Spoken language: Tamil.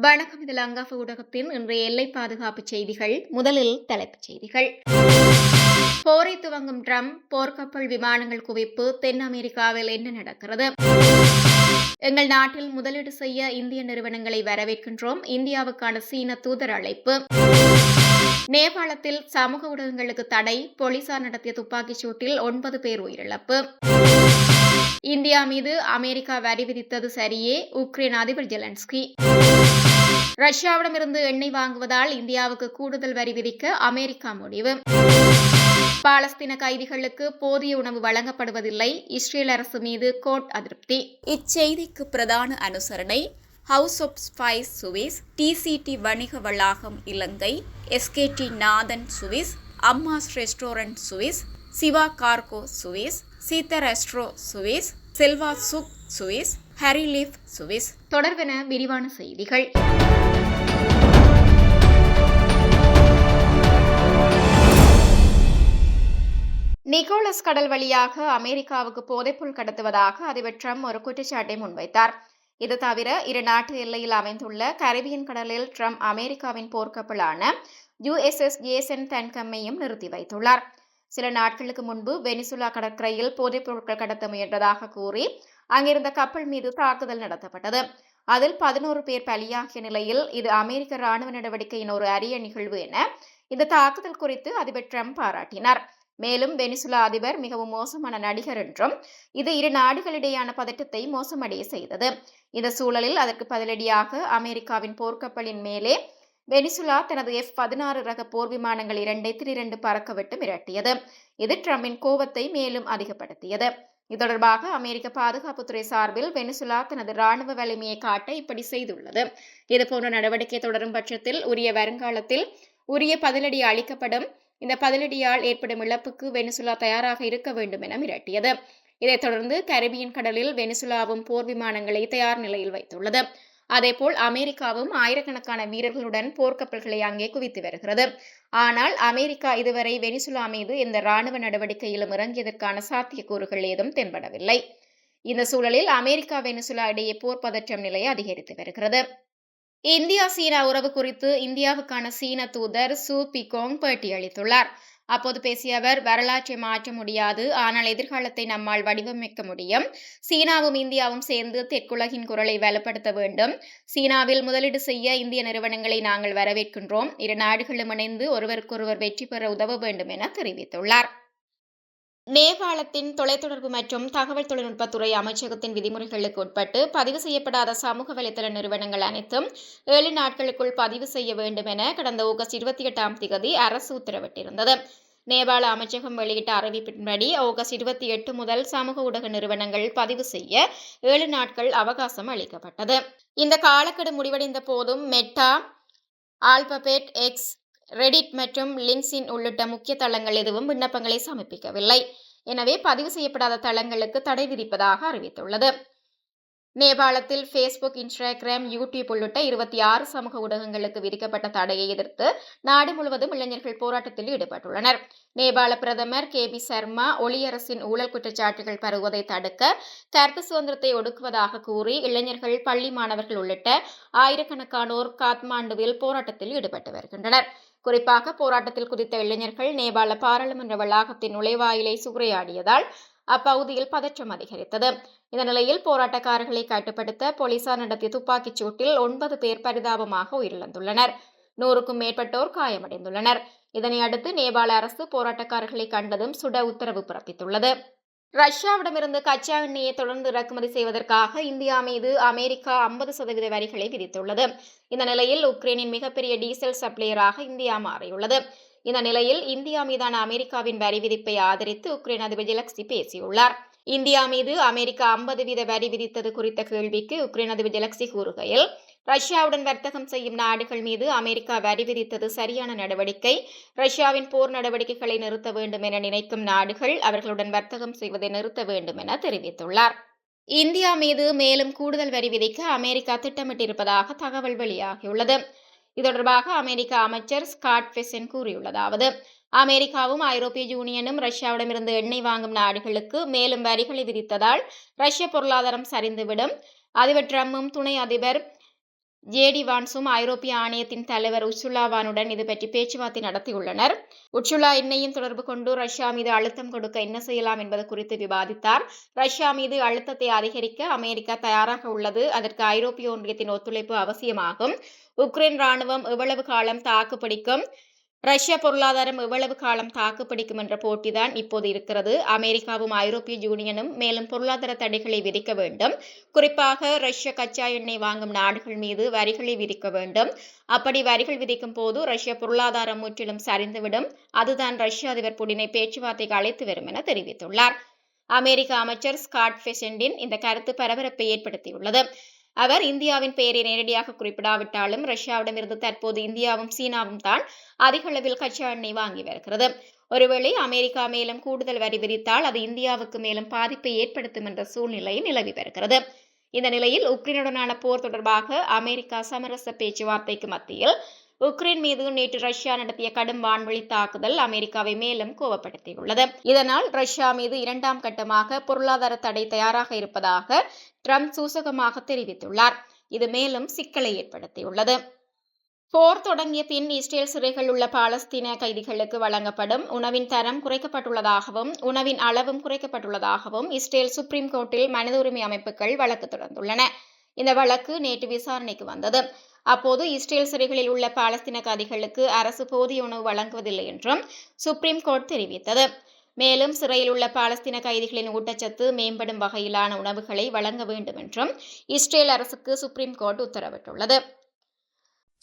வணக்கம். இதில் அங்காஃப ஊடகத்தின் இன்றைய எல்லை பாதுகாப்பு செய்திகள். முதலில் தலைப்புச் செய்திகள். போரை துவங்கும் ட்ரம்ப் போர்க்கப்பல் விமானங்கள் குவிப்பு தென் அமெரிக்காவில் என்ன நடக்கிறது? எங்கள் நாட்டில் முதலீடு செய்ய இந்திய நிறுவனங்களை வரவேற்கின்றோம். இந்தியாவுக்கான சீன தூதர் அழைப்பு. நேபாளத்தில் சமூக ஊடகங்களுக்கு தடை. போலீசார் நடத்திய துப்பாக்கிச் சூட்டில் ஒன்பது பேர் உயிரிழப்பு. இந்தியா மீது அமெரிக்கா வரி விதித்தது சரியே உக்ரைன் அதிபர் ஜெலன்ஸ்கி. ரஷ்யாவிடமிருந்து எண்ணெய் வாங்குவதால் இந்தியாவுக்கு கூடுதல் வரி விதிக்க அமெரிக்கா முடிவு. பாலஸ்தீன கைதிகளுக்கு போதிய உணவு வழங்கப்படுவதில்லை இஸ்ரேல் அரசு மீது கோர்ட் அதிருப்தி. இச்செய்திக்கு பிரதான அனுசரணை ஹவுஸ் ஆஃப் ஸ்பைஸ் சுவிஸ் டிசிடி வணிக வளாகம் இலங்கை SKD Nathan Swiss Amma's restaurant Swiss Siva cargo Swiss சீத்தரெஸ்ட்ரோ Swiss Selva சுக் சுவிஸ் ஹரிலீஃப் சுவிஸ். தொடர்பென விரிவான செய்திகள். நிக்கோலஸ் கடல் வழியாக அமெரிக்காவுக்கு போதைப்பொருள் கடத்துவதாக அதிபர் ட்ரம்ப் ஒரு குற்றச்சாட்டை முன்வைத்தார். இது தவிர இரு நாட்டு எல்லையில் அமைந்துள்ள கரிபியன் கடலில் ட்ரம்ப் அமெரிக்காவின் போர்க்கப்பலான யுஎஸ்எஸ் ஜேசன் தன்கம்மையும் நிறுத்தி வைத்துள்ளார். சில நாட்களுக்கு முன்பு வெனிசுலா கடற்கரையில் போதைப் பொருட்கள் கடத்த முயன்றதாக கூறி அங்கிருந்த கப்பல் மீது தாக்குதல் நடத்தப்பட்டது. அதில் பதினோரு பேர் பலியாகிய நிலையில் இது அமெரிக்க ராணுவ நடவடிக்கையின் ஒரு அரிய நிகழ்வு என இந்த தாக்குதல் குறித்து அதிபர் ட்ரம்ப் பாராட்டினார். மேலும் வெனிசுலா அதிபர் மிகவும் மோசமான நடிகர் என்றும் இது இரு நாடுகளிடையான பதட்டத்தை மோசமடைய செய்தது. இந்த சூழலில் அதற்கு பதிலடியாக அமெரிக்காவின் போர்க்கப்பலின் மேலே வெனிசுலா தனது எஃப் பதினாறு ரக போர் விமானங்கள் இரண்டை திரிரண்டு பறக்கவிட்டு மிரட்டியது. இது ட்ரம்பின் கோபத்தை மேலும் அதிகப்படுத்தியது. இது தொடர்பாக அமெரிக்க பாதுகாப்புத்துறை சார்பில் வெனிசுலா தனது ராணுவ வலிமையை காட்ட இப்படி செய்துள்ளது. இதுபோன்ற நடவடிக்கை தொடரும் பட்சத்தில் உரிய வருங்காலத்தில் உரிய பதிலடி அளிக்கப்படும். இந்த பதிலடியால் ஏற்படும் இழப்புக்கு வெனிசுலா தயாராக இருக்க வேண்டும் என மிரட்டியது. இதைத் தொடர்ந்து கரிபியன் கடலில் வெனிசுலாவும் போர் விமானங்களை தயார் நிலையில் வைத்துள்ளது. அதேபோல் அமெரிக்காவும் ஆயிரக்கணக்கான வீரர்களுடன் போர்க்கப்பல்களை அங்கே குவித்து வருகிறது. ஆனால் அமெரிக்கா இதுவரை வெனிசுலா மீது இந்த ராணுவ நடவடிக்கையிலும் இறங்கியதற்கான சாத்தியக்கூறுகள் ஏதும் தென்படவில்லை. இந்த சூழலில் அமெரிக்கா வெனிசுலா இடையே போர் பதற்றம் நிலை அதிகரித்து வருகிறது. இந்தியா சீனா உறவு குறித்து இந்தியாவுக்கான சீன தூதர் சூ பிகோங் பேட்டியளித்துள்ளார் அப்போது பேசிய அவர் வரலாற்றை மாற்ற முடியாது. ஆனால் எதிர்காலத்தை நம்மால் வடிவமைக்க முடியும். சீனாவும் இந்தியாவும் சேர்ந்து தெற்குலகின் குரலை வலுப்படுத்த வேண்டும். சீனாவில் முதலீடு செய்ய இந்திய நிறுவனங்களை நாங்கள் வரவேற்கின்றோம். இரு நாடுகளும் இணைந்து ஒருவருக்கொருவர் வெற்றி பெற உதவ வேண்டும் என தெரிவித்துள்ளார். நேபாளத்தின் தொலைத்தொடர்பு மற்றும் தகவல் தொழில்நுட்பத்துறை அமைச்சகத்தின் விதிமுறைகளுக்கு உட்பட்டு பதிவு செய்யப்படாத சமூக வலைதள நிறுவனங்கள் அனைத்தும் ஏழு நாட்களுக்குள் பதிவு செய்ய வேண்டும் என கடந்த ஆகஸ்ட் இருபத்தி எட்டாம் தேதி அரசு உத்தரவிட்டிருந்தது. நேபாள அமைச்சகம் வெளியிட்ட அறிவிப்பின்படி ஆகஸ்ட் இருபத்தி எட்டு முதல் சமூக ஊடக நிறுவனங்கள் பதிவு செய்ய ஏழு நாட்கள் அவகாசம் அளிக்கப்பட்டது. இந்த காலக்கெடு முடிவடைந்த போதும் மெட்டா ஆல்பபெட் எக்ஸ் ரெடிட் மற்றும் லிங்க்ஸின் உள்ளிட்ட முக்கிய தளங்கள் எதுவும் விண்ணப்பங்களை சமர்ப்பிக்கவில்லை. எனவே பதிவு செய்யப்படாத தளங்களுக்கு தடை விதிப்பதாக அறிவித்துள்ளது. நேபாளத்தில் ஃபேஸ்புக் இன்ஸ்டாகிராம் யூடியூப் உள்ளிட்ட இருபத்தி ஆறு சமூக ஊடகங்களுக்கு விதிக்கப்பட்ட தடையை எதிர்த்து நாடு முழுவதும் இளைஞர்கள் போராட்டத்தில் ஈடுபட்டுள்ளனர். நேபாள பிரதமர் கே பி சர்மா ஒளியரசின் ஊழல் குற்றச்சாட்டுகள் பரவுவதை தடுக்க கருத்து சுதந்திரத்தை ஒடுக்குவதாக கூறி இளைஞர்கள் பள்ளி மாணவர்கள் உள்ளிட்ட ஆயிரக்கணக்கானோர் காத்மாண்டுவில் போராட்டத்தில் ஈடுபட்டு வருகின்றனர். குறிப்பாக போராட்டத்தில் குதித்த இளைஞர்கள் நேபாள பாராளுமன்ற வளாகத்தின் நுழைவாயிலை சூறையாடியதால் அப்பகுதியில் பதற்றம் அதிகரித்தது. இந்த நிலையில் போராட்டக்காரர்களை கட்டுப்படுத்த போலீசார் நடத்திய துப்பாக்கிச் சூட்டில் ஒன்பது பேர் பரிதாபமாக உயிரிழந்துள்ளனர். நூறுக்கும் மேற்பட்டோர் காயமடைந்துள்ளனர். இதனை அடுத்து நேபாள அரசு போராட்டக்காரர்களை கண்டதும் சுட உத்தரவு பிறப்பித்துள்ளது. ரஷ்யாவிடமிருந்து கச்சா எண்ணெயை தொடர்ந்து இறக்குமதி செய்வதற்காக இந்தியா மீது அமெரிக்கா ஐம்பது சதவீத வரிகளை விதித்துள்ளது. இந்த நிலையில் உக்ரைனின் மிகப்பெரிய டீசல் சப்ளையராக இந்தியா மாறியுள்ளது. இந்த நிலையில் இந்தியா மீதான அமெரிக்காவின் வரி விதிப்பை ஆதரித்து உக்ரைன் அதிபர் ஜெலக்சி பேசியுள்ளார். இந்தியா மீது அமெரிக்கா ஐம்பது வீத வரி விதித்தது குறித்த கேள்விக்கு உக்ரைன் அதிபர் ஜெலக்சி கூறுகையில் ரஷ்யாவுடன் வர்த்தகம் செய்யும் நாடுகள் மீது அமெரிக்கா வரி விதித்தது சரியான நடவடிக்கை. ரஷ்யாவின் போர் நடவடிக்கைகளை நிறுத்த வேண்டும் என நினைக்கும் நாடுகள் அவர்களுடன் வர்த்தகம் செய்வதை நிறுத்த வேண்டும் என தெரிவித்துள்ளார். இந்தியா மீது மேலும் கூடுதல் வரி விதிக்க அமெரிக்கா திட்டமிட்டிருப்பதாக தகவல் வெளியாகியுள்ளது. இது தொடர்பாக அமெரிக்க அமைச்சர் ஸ்காட் பெசன் கூறியுள்ளதாவது அமெரிக்காவும் ஐரோப்பிய யூனியனும் ரஷ்யாவிடமிருந்து எண்ணெய் வாங்கும் நாடுகளுக்கு மேலும் வரிகளை விதித்ததால் ரஷ்ய பொருளாதாரம் சரிந்துவிடும். அதிபர் ட்ரம்பும் துணை அதிபர் ஜேடி வான்ஸும் ஐரோப்பிய ஆணையத்தின் தலைவர் உச்சுலாவானுடன் இது பற்றி பேச்சுவார்த்தை நடத்தியுள்ளனர். உச்சுலா என்னையும் தொடர்பு கொண்டு ரஷ்யா மீது அழுத்தம் கொடுக்க என்ன செய்யலாம் என்பது குறித்து விவாதித்தார். ரஷ்யா மீது அழுத்தத்தை அதிகரிக்க அமெரிக்கா தயாராக உள்ளது. அதற்கு ஐரோப்பிய ஒன்றியத்தின் ஒத்துழைப்பு அவசியமாகும். உக்ரைன் ராணுவம் எவ்வளவு காலம் தாக்குப்பிடிக்கும் ரஷ்ய பொருளாதாரம் எவ்வளவு காலம் தாக்குப்பிடிக்கும் என்ற போட்டிதான் இப்போது இருக்கிறது. அமெரிக்காவும் ஐரோப்பிய யூனியனும் மேலும் பொருளாதார தடைகளை விதிக்க வேண்டும். குறிப்பாக ரஷ்ய கச்சா எண்ணெய் வாங்கும் நாடுகள் மீது வரிகளை விதிக்க வேண்டும். அப்படி வரிகள் விதிக்கும் போது ரஷ்ய பொருளாதாரம் முற்றிலும் சரிந்துவிடும். அதுதான் ரஷ்ய அதிபர் புடினை பேச்சுவார்த்தைக்கு அழைத்து வரும் என தெரிவித்துள்ளார். அமெரிக்க அமைச்சர் ஸ்காட் ஃபெசண்டின் இந்த கருத்து பரபரப்பை ஏற்படுத்தியுள்ளது. அவர் இந்தியாவின் பெயரை நேரடியாக குறிப்பிடாவிட்டாலும் ரஷ்யாவிடமிருந்து தற்போது இந்தியாவும் சீனாவும் தான் அதிக அளவில் கச்சா எண்ணெய் வாங்கி வருகிறது. ஒருவேளை அமெரிக்கா மேலும் கூடுதல் வரி விதித்தால் அது இந்தியாவுக்கு மேலும் பாதிப்பை ஏற்படுத்தும் என்ற சூழ்நிலை நிலவி வருகிறது. இந்த நிலையில் உக்ரைனுடனான போர் தொடர்பாக அமெரிக்கா சமரச பேச்சுவார்த்தைக்கு மத்தியில் உக்ரைன் மீது நேற்று ரஷ்யா நடத்திய கடும் வான்வழி தாக்குதல் அமெரிக்காவை மேலும் கோபப்படுத்தியுள்ளது இதனால் ரஷ்யா மீது இரண்டாம் கட்டமாக பொருளாதார தடை தயாராக இருப்பதாக ட்ரம்ப் சூசகமாக தெரிவித்துள்ளார். இது மேலும் சிக்கலை ஏற்படுத்தியுள்ளது. போர் தொடங்கிய பின் இஸ்ரேல் சிறைகள் உள்ள பாலஸ்தீன கைதிகளுக்கு வழங்கப்படும் உணவின் தரம் குறைக்கப்பட்டுள்ளதாகவும் உணவின் அளவும் குறைக்கப்பட்டுள்ளதாகவும் இஸ்ரேல் சுப்ரீம் கோர்ட்டில் மனித உரிமை அமைப்புகள் வழக்கு தொடர்ந்துள்ளன. இந்த வழக்கு நேற்று விசாரணைக்கு வந்தது. அப்போது இஸ்ரேல் சிறைகளில் உள்ள பாலஸ்தீன கைதிகளுக்கு அரசு போதிய உணவு வழங்குவதில்லை என்றும் சுப்ரீம் கோர்ட் தெரிவித்தது. மேலும் சிறையில் உள்ள பாலஸ்தீன கைதிகளின் ஊட்டச்சத்து மேம்படும் வகையிலான உணவுகளை வழங்க வேண்டும் என்றும் இஸ்ரேல் அரசுக்கு சுப்ரீம் கோர்ட் உத்தரவிட்டுள்ளது.